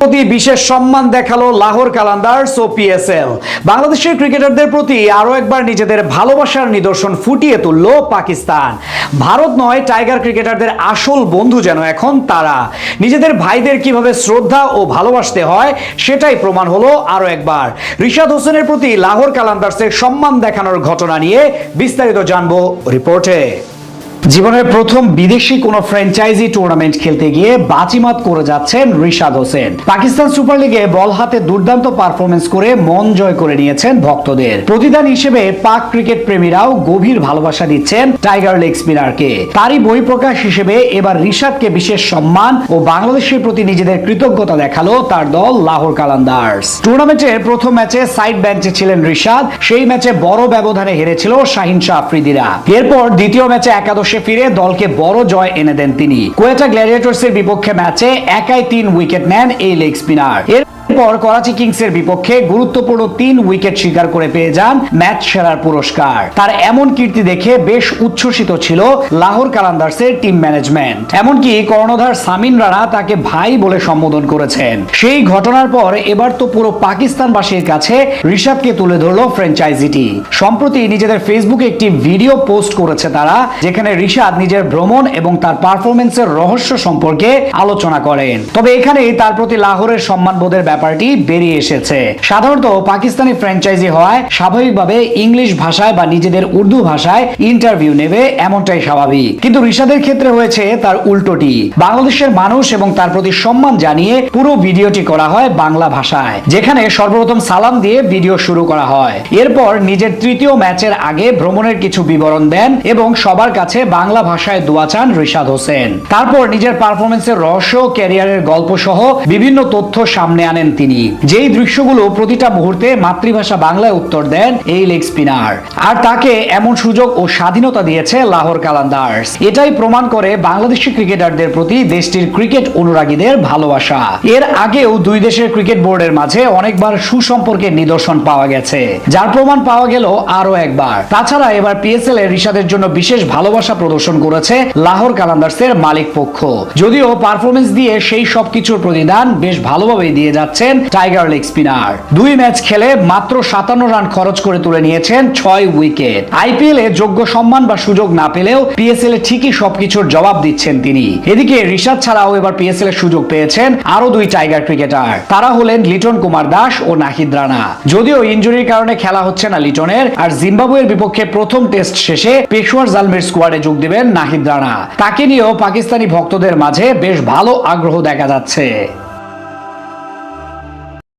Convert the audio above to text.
প্রতি বিশেষ সম্মান দেখাল লাহোর কালান্দার্স ও পিএসএল বাংলাদেশের ক্রিকেটারদের প্রতি আরও একবার নিজেদের ভালোবাসার নিদর্শন ফুটিয়ে তুলল পাকিস্তান। ভারত নয়, টাইগার ক্রিকেটারদের আসল বন্ধু যেন এখন তারা। নিজেদের ভাইদের কীভাবে শ্রদ্ধা ও ভালোবাসতে হয়, সেটাই প্রমাণ হলো আরও একবার। রিশাদ হোসেনের প্রতি লাহোর কালান্দার্সের সম্মান দেখানোর ঘটনা নিয়ে বিস্তারিত জানব রিপোর্টে। জীবনের প্রথম বিদেশি কোন ফ্র্যাঞ্চাইজি টুর্নামেন্ট খেলতে গিয়ে বাজিমাত করে যাচ্ছেন রিশাদ হোসেন। পাকিস্তান সুপার লিগে বল হাতে দুর্দান্ত পারফরমেন্স করে মন জয় করে নিয়েছেন ভক্তদের। প্রতিদান হিসেবে পাক ক্রিকেট প্রেমীরাও গভীর ভালোবাসা দিচ্ছেন টাইগার লেগ স্পিনারকে তারই বহিঃপ্রকাশ হিসেবে এবার রিশাদকে বিশেষ সম্মান ও বাংলাদেশের প্রতি নিজেদের কৃতজ্ঞতা দেখাল তার দল লাহোর কালান্দার্স। টুর্নামেন্টের প্রথম ম্যাচে সাইড বেঞ্চে ছিলেন রিশাদ। সেই ম্যাচে বড় ব্যবধানে হেরেছিল শাহিন শাহ আফ্রিদিরা। এরপর দ্বিতীয় ম্যাচে একাদশে ফিরে দলকে বড় জয় এনে দেন তিনি। কোয়েটা গ্ল্যাডিয়েটর্স এর বিপক্ষে ম্যাচে একাই তিন উইকেট নেন এই লেগ স্পিনার। এর এরপর করাচি কিংস এর বিপক্ষে গুরুত্বপূর্ণ তিন উইকেট শিকার করে পেয়ে যান ম্যাচ সেরার পুরস্কার। তার এমন কীর্তি দেখে বেশ উচ্ছ্বসিত ছিল লাহোর কালান্দার্সের টিম ম্যানেজমেন্ট। এমনকি কর্ণধার সামিন রানা তাকে ভাই বলে সম্বোধন করেছেন। সেই ঘটনার পর এবার তো পুরো পাকিস্তানবাসীর কাছে ঋষভকে তুলে ধরলো ফ্র্যাঞ্চাইজিটি। সম্প্রতি নিজেদের ফেসবুকে একটি ভিডিও পোস্ট করেছে তারা, যেখানে ঋষাদ নিজের ভ্রমণ এবং তার পারফরমেন্সের রহস্য সম্পর্কে আলোচনা করেন। তবে এখানেই তার প্রতি লাহোরের সম্মানবোধের ব্যাপারটি বেরিয়ে এসেছে। সাধারণত পাকিস্তানি ফ্র্যাঞ্চাইজি হওয়ায় স্বাভাবিকভাবে ইংলিশ ভাষায় বা নিজেদের উর্দু ভাষায় ইন্টারভিউ নেবে এমনটাই স্বাভাবিক। কিন্তু ঋষাদের ক্ষেত্রে হয়েছে তার উল্টোটি। বাংলাদেশের মানুষ এবং তার প্রতি সম্মান জানিয়ে পুরো ভিডিওটি করা হয় বাংলা ভাষায়, যেখানে সর্বপ্রথম সালাম দিয়ে ভিডিও শুরু করা হয়। এরপর নিজের তৃতীয় ম্যাচের আগে ভ্রমণের কিছু বিবরণ দেন এবং সবার কাছে বাংলা ভাষায় দোয়া চান ঋষাদ হোসেন। তারপর নিজের পারফরমেন্সের রহস্য ক্যারিয়ারের গল্প সহ বিভিন্ন তথ্য সামনে আনেন তিনি। যেই দৃশ্যগুলো প্রতিটা মুহূর্তে মাতৃভাষা বাংলায় উত্তর দেন এই লেগ স্পিনার। আর তাকে এমন সুযোগ ও স্বাধীনতা দিয়েছে লাহোর কালান্দার্স। এটাই প্রমাণ করে বাংলাদেশি ক্রিকেটারদের প্রতি দেশটির ক্রিকেট অনুরাগীদের ভালোবাসা। এর আগেও দুই দেশের ক্রিকেট বোর্ডের মাঝে অনেকবার সুসম্পর্কের নিদর্শন পাওয়া গেছে। যার প্রমাণ পাওয়া গেল আরও একবার। তাছাড়া এবার পিএসএল এর ঋষাদের জন্য বিশেষ ভালোবাসা প্রদর্শন করেছে লাহোর কালান্দার্সের মালিক পক্ষ। যদিও পারফরমেন্স দিয়ে সেই সবকিছুর প্রতিদান বেশ ভালোভাবেই দিয়ে যাচ্ছেন টাইগার লেগ স্পিনার দুই ম্যাচ খেলে মাত্র সাতান্ন রান খরচ করে তুলে নিয়েছেন ছয় উইকেট আইপিএল এ যোগ্য সম্মান বা সুযোগ না পেলেও পিএসএল এ ঠিকই সবকিছুর জবাব দিচ্ছেন তিনি। এদিকে ঋষাদ ছাড়াও এবার পিএসএল এর সুযোগ পেয়েছেন আরও দুই টাইগার ক্রিকেটার তারা হলেন লিটন কুমার দাস ও নাহিদ রানা। যদিও ইঞ্জুরির কারণে খেলা হচ্ছে না লিটনের, আর জিম্বাবুয়ের বিপক্ষে প্রথম টেস্ট শেষে পেশোয়ার জালমির স্কোয়াডে যোগ দেবেন নাহিদ রানা। তাকে নিয়েও পাকিস্তানি ভক্তদের মাঝে বেশ ভালো আগ্রহ দেখা যাচ্ছে।